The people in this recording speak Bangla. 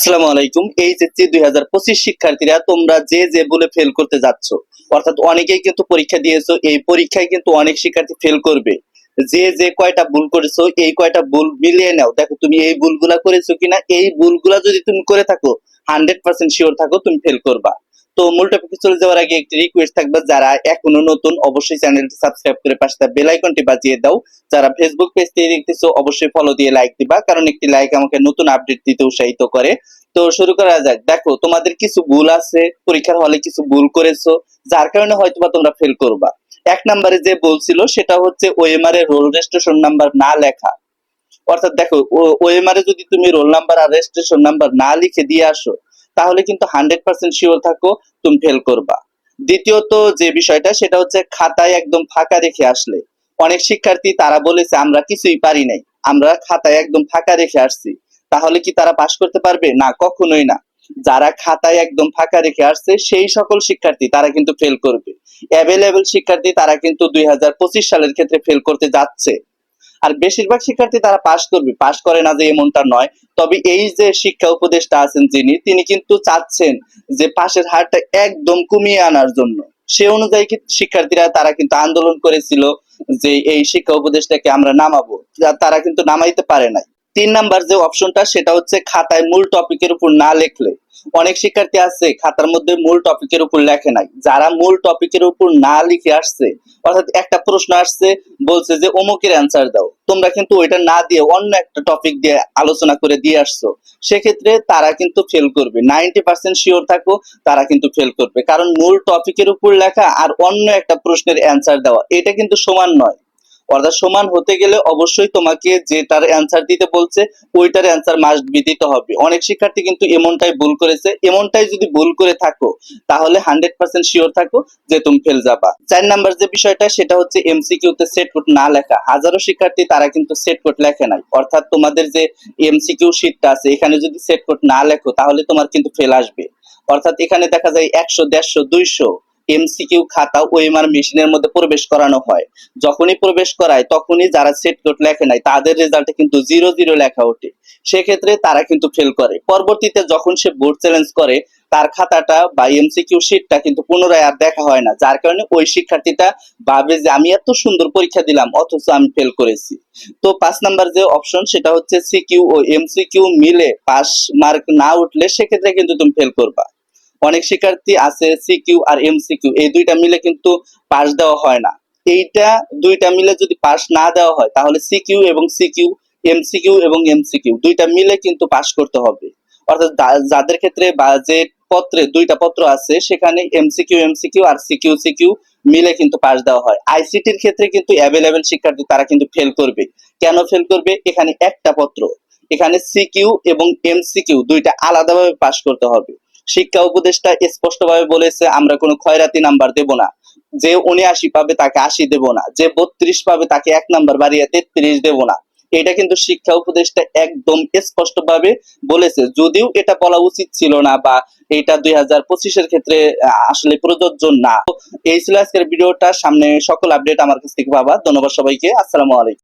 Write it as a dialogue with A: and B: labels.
A: আসসালামু আলাইকুম। এইচএসসি দুই হাজার পঁচিশ শিক্ষার্থীরা তোমরা যে যে বলে ফেল করতে যাচ্ছ, অর্থাৎ অনেকেই কিন্তু পরীক্ষা দিয়েছ, এই পরীক্ষায় কিন্তু অনেক শিক্ষার্থী ফেল করবে। যে যে কয়টা ভুল করেছ, এই কয়টা ভুল মিলিয়ে নাও। দেখো, তুমি এই ভুলগুলা করেছ কিনা, এই ভুলগুলা যদি তুমি করে থাকো হান্ড্রেড পার্সেন্ট শিওর থাকো, তুমি ফেল করবা। তো মূল চলে যাওয়ার আগে একটি রিকোয়েস্ট থাকবে, যারা এখনও নতুন, অবশ্যই চ্যানেলটি সাবস্ক্রাইব করে পাশে বেল আইকনটি বাজিয়ে দাও। যারা ফেসবুক পেজ থেকে দেখতেছো, অবশ্যই ফলো দিয়ে লাইক দিবা, কারণ একটি লাইক আমাকে নতুন আপডেট দিতে উৎসাহিত করে। তো শুরু করা যাক। দেখো, তোমাদের কিছু ভুল আছে, পরীক্ষার হলে কিছু ভুল করেছ, যার কারণে হয়তোবা তোমরা ফেল করবা। এক নম্বরে যে বলছিল সেটা হচ্ছে ওএমআর এর রোল রেজিস্ট্রেশন নাম্বার না লেখা। অর্থাৎ দেখো ওএমআর এ যদি তুমি রোল নাম্বার আর রেজিস্ট্রেশন নাম্বার না লিখে দিয়ে আসো তাহলে কিন্তু হান্ড্রেড পার্সেন্ট শিওর থাকো, তুমি ফেল করবা। দ্বিতীয়ত যে বিষয়টা, সেটা হচ্ছে খাতায় একদম ফাঁকা রেখে আসলে। অনেক শিক্ষার্থী তারা বলেছে, আমরা কিছুই পারি নাই। আমরা খাতায় একদম ফাঁকা রেখে আসছি। তাহলে কি তারা পাশ করতে পারবে? না, কখনোই না। যারা খাতায় একদম ফাঁকা রেখে আসছে, সেই সকল শিক্ষার্থী তারা কিন্তু ফেল করবে। অ্যাভেলেবেল শিক্ষার্থী তারা কিন্তু দুই হাজার পঁচিশ সালের ক্ষেত্রে ফেল করতে যাচ্ছে। আর বেশিরভাগ শিক্ষার্থী তারা পাশ করবে। পাশ করে না যে এমনটা নয়। তবে এই যে শিক্ষা উপদেষ্টা আছেন যিনি, তিনি কিন্তু চাচ্ছেন যে পাশের হারটা একদম কমিয়ে আনার জন্য। সে অনুযায়ী শিক্ষার্থীরা তারা কিন্তু আন্দোলন করেছিল যে এই শিক্ষা উপদেষ্টাকে আমরা নামাবো। তারা কিন্তু নামাইতে পারে নাই। তিন নাম্বার যে অপশনটা সেটা হচ্ছে খাতায় মূল টপিকের উপর না লেখলে। অনেক শিক্ষার্থী আছে খাতার মধ্যে মূল টপিকের উপর লেখে নাই। যারা মূল টপিকের উপর না লিখে আসছে, অর্থাৎ একটা প্রশ্ন আসছে, বলছে যে, অমুকের অ্যান্সার দাও। তোমরা কিন্তু ওইটা না দিয়ে অন্য একটা টপিক দিয়ে আলোচনা করে দিয়ে আসছো। সেক্ষেত্রে তারা কিন্তু ফেল করবে। নাইনটি পার্সেন্ট শিওর থাকো, তারা কিন্তু ফেল করবে। কারণ মূল টপিকের উপর লেখা আর অন্য একটা প্রশ্নের অ্যান্সার দেওয়া, এটা কিন্তু সমান নয়। অর্থাৎ সমান হতে গেলে অবশ্যই তোমাকে যেটার অ্যান্সার দিতে বলছে, ওইটার অ্যান্সার মাস্ট বি দিতে হবে। অনেক শিক্ষার্থী কিন্তু এমনটাই ভুল করেছে, এমনটাই যদি ভুল করে থাকো, তাহলে হান্ড্রেড পার্সেন্ট শিওর থাকো যে তুমি ফেল যাবা। চার নাম্বার যে বিষয়টা, সেটা হচ্ছে এমসিকিউ তে সেট কোড না লেখা। হাজারো শিক্ষার্থী তারা কিন্তু সেট কোড লেখে নাই। অর্থাৎ তোমাদের যে এমসিকিউ শিটটা আছে, এখানে যদি সেট কোড না লেখো, তাহলে তোমার কিন্তু ফেল আসবে। অর্থাৎ এখানে দেখা যায় একশো, দেড়শো, দুইশো এমসিকিউ খাতা ওএমআর মেশিনের মধ্যে প্রবেশ করানো হয়। যখনই প্রবেশ করায়, তখনই যারা সেট কোড লেখে নাই, তাদের রেজাল্টে কিন্তু জিরো জিরো লেখা ওঠে। সেক্ষেত্রে তারা কিন্তু ফেল করে। পরবর্তীতে যখন সে বোর্ড চ্যালেঞ্জ করে, তার খাতাটা বা এমসিকিউ শিটটা কিন্তু পুনরায় আর দেখা হয় না। যার কারণে ওই শিক্ষার্থীটা ভাবে যে, আমি এত সুন্দর পরীক্ষা দিলাম, অথচ আমি ফেল করেছি। তো পাঁচ নাম্বার যে অপশন সেটা হচ্ছে সিকিউ ও এমসিকিউ মিলে পাস মার্ক না উঠলে, সেক্ষেত্রে কিন্তু তুমি ফেল করবা। অনেক শিক্ষার্থী আছে সিকিউ আর এমসিকিউ এই দুইটা মিলে কিন্তু পাস দেওয়া হয় না। এইটা দুইটা মিলে যদি পাশ না দেওয়া হয়, তাহলে সিকিউ এবং সিকিউ এমসিকিউ এবং এমসিকিউ দুইটা মিলে কিন্তু পাস করতে হবে। অর্থাৎ যাদের ক্ষেত্রে বা যে পত্রে দুইটা পত্র আছে, সেখানে এমসিকিউ এমসিকিউ আর সিকিউ সিকিউ মিলে কিন্তু পাস দেওয়া হয়। আইসিটির ক্ষেত্রে কিন্তু অ্যাভেলেবেল শিক্ষার্থী তারা কিন্তু ফেল করবে। কেন ফেল করবে? এখানে একটা পত্র। এখানে সিকিউ এবং এমসিকিউ দুইটা আলাদাভাবে পাশ করতে হবে। শিক্ষা উপদেষ্টা স্পষ্টভাবে বলেছে, আমরা কোনো খয়রাতি নাম্বার দেব না। যে উনআশি পাবে তাকে আশি দেব না। যে বত্রিশ পাবে তাকে এক নাম্বার বাড়িয়ে তেত্রিশ দেব না। এটা কিন্তু শিক্ষা উপদেষ্টা একদম স্পষ্ট ভাবে বলেছে। যদিও এটা বলা উচিত ছিল না বা এটা দুই হাজার পঁচিশের ক্ষেত্রে আসলে প্রযোজ্য না। এই ছিল আজকের ভিডিওটা। সামনে সকল আপডেট আমার কাছ থেকে পাবা। ধন্যবাদ সবাইকে। আসসালামু আলাইকুম।